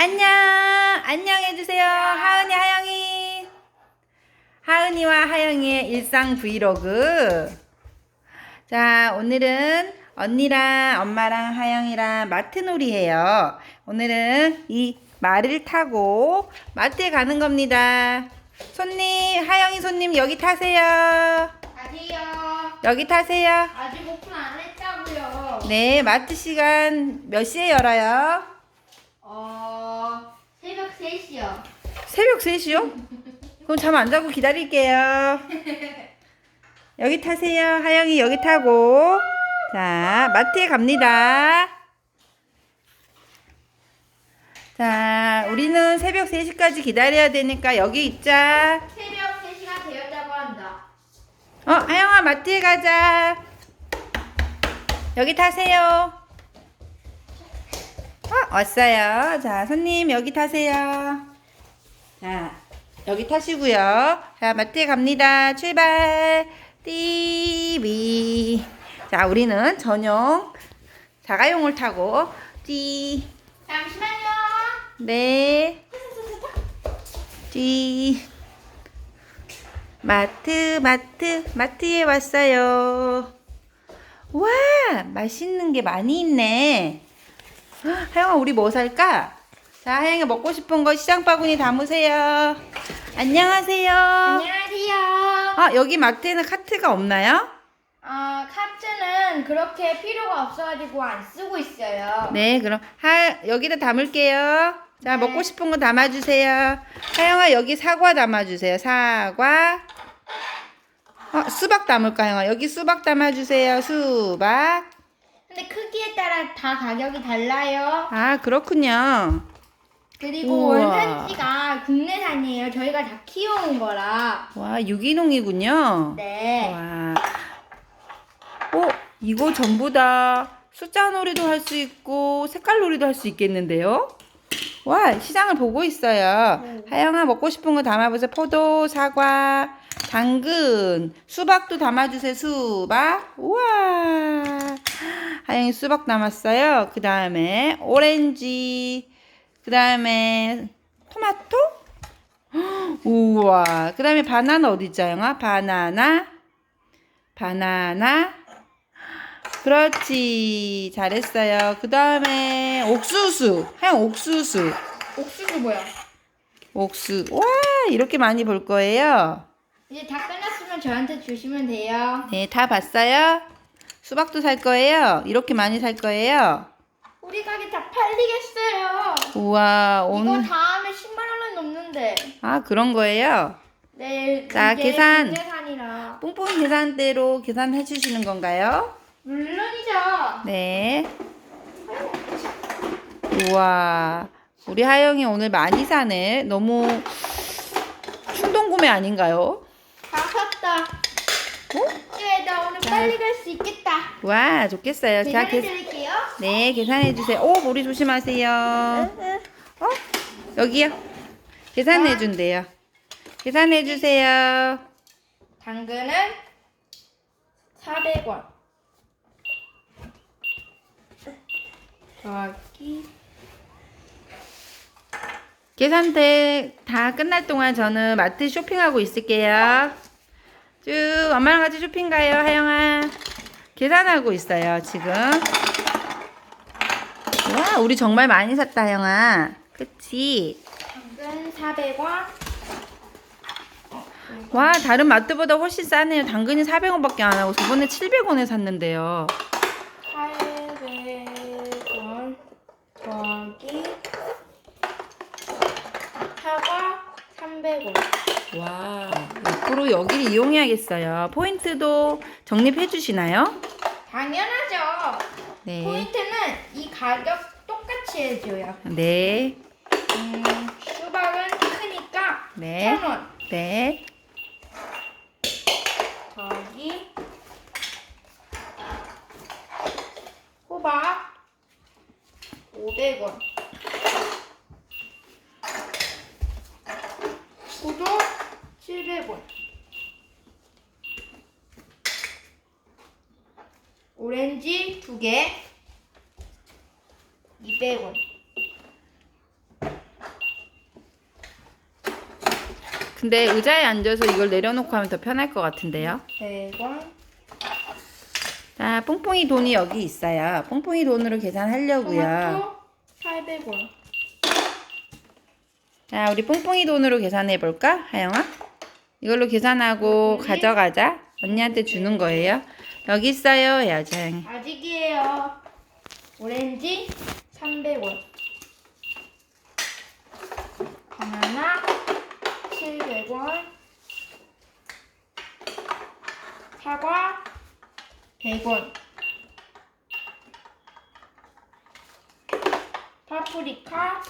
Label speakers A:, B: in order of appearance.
A: 안녕, 안녕 해주세요. 하은이, 하영이. 하은이와 하영이의 일상 브이로그. 자, 오늘은 언니랑 엄마랑 하영이랑 마트 놀이 해요. 오늘은 이 말을 타고 마트에 가는 겁니다. 손님, 하영이 손님 여기 타세요.
B: 아니요.
A: 여기 타세요.
B: 아직 오픈 안 했다고요.
A: 네, 마트 시간 몇 시에 열어요?
B: 어, 3시요.
A: 새벽 3시요? 그럼 잠 안 자고 기다릴게요. 여기 타세요. 하영이 여기 타고. 자, 마트에 갑니다. 자, 우리는 새벽 3시까지 기다려야 되니까 여기 있자.
B: 새벽 3시가 되었다고 한다.
A: 어, 하영아, 마트에 가자. 여기 타세요. 어, 왔어요. 자, 손님, 여기 타세요. 자, 여기 타시고요. 자, 마트에 갑니다. 출발. 띠비. 자, 우리는 전용 자가용을 타고 띠.
B: 잠시만요.
A: 네. 띠. 마트, 마트, 마트에 왔어요. 와, 맛있는 게 많이 있네. 헉, 하영아, 우리 뭐 살까? 자, 하영이 먹고 싶은 거 시장 바구니 담으세요. 안녕하세요.
B: 안녕하세요.
A: 아, 여기 마트에는 카트가 없나요?
B: 어, 카트는 그렇게 필요가 없어가지고 안 쓰고 있어요.
A: 네, 그럼 하 여기다 담을게요. 자,
B: 네.
A: 먹고 싶은 거 담아주세요. 하영아 여기 사과 담아주세요. 사과. 어, 수박 담을까, 하영아? 여기 수박 담아주세요. 수박.
B: 근데 크기에 따라 다 가격이 달라요.
A: 아, 그렇군요.
B: 그리고
A: 우와.
B: 원산지가 국내산이에요. 저희가 다 키워온 거라.
A: 와, 유기농이군요.
B: 네.
A: 와. 어, 이거 전부 다 숫자 놀이도 할 수 있고 색깔 놀이도 할 수 있겠는데요? 와, 시장을 보고 있어요.
B: 네.
A: 하영아 먹고 싶은 거 담아보세요. 포도, 사과, 당근, 수박도 담아주세요. 수박. 우와. 하영이 수박 담았어요. 그 다음에 오렌지. 그 다음에 토마토. 우와. 그 다음에 바나나 어디 있죠, 하영아? 바나나. 바나나. 그렇지. 잘했어요. 그 다음에 옥수수. 하영 옥수수.
B: 옥수수 뭐야?
A: 옥수. 와, 이렇게 많이 볼 거예요.
B: 이제 다 끝났으면 저한테 주시면 돼요.
A: 네, 다 봤어요? 수박도 살 거예요? 이렇게 많이 살 거예요?
B: 우리 가게 다 팔리겠어요.
A: 우와,
B: 이거
A: 오늘.
B: 다음에 10만 원은 넘는데.
A: 아, 그런 거예요?
B: 네.
A: 자, 계산. 뽕뽕 계산대로 계산해 주시는 건가요?
B: 물론이죠.
A: 네. 우와. 우리 하영이 오늘 많이 사네. 너무 충동 구매 아닌가요?
B: 다 샀다.
A: 어?
B: 네, 나 오늘 빨리 갈 수 있겠다.
A: 와, 좋겠어요. 자,
B: 계산해
A: 계,
B: 드릴게요.
A: 네, 계산해 주세요. 오, 머리 조심하세요. 어? 여기요. 계산해 준대요. 계산해 주세요.
B: 당근은 400원. 저기
A: 계산대 다 끝날 동안 저는 마트 쇼핑하고 있을게요. 쭉 엄마랑 같이 쇼핑 가요, 하영아. 계산하고 있어요, 지금. 와, 우리 정말 많이 샀다, 하영아. 그치?
B: 당근 400원.
A: 와, 다른 마트보다 훨씬 싸네요. 당근이 400원밖에 안 하고 저번에 700원에 샀는데요.
B: 800원. 저기 사과 300원.
A: 와, 앞으로 여기를 이용해야겠어요. 포인트도 적립해 주시나요?
B: 당연하죠.
A: 네.
B: 포인트는 이 가격 똑같이 해줘요.
A: 네.
B: 음, 수박은 크니까
A: 네.
B: 1,000원.
A: 네.
B: 저기 호박 500원. 포도 700원. 오렌지 2개 200원.
A: 근데 의자에 앉아서 이걸 내려놓고 하면 더 편할 것 같은데요?
B: 100원.
A: 자 뽕뽕이 돈이 여기 있어요. 뽕뽕이 돈으로 계산하려고요.
B: 800원.
A: 자 우리 뽕뽕이 돈으로 계산해 볼까 하영아? 이걸로 계산하고 가져가자. 언니한테 주는 거예요. 여기 있어요. 하영이.
B: 아직이에요. 오렌지 300원. 바나나 700원. 사과 100원. 파프리카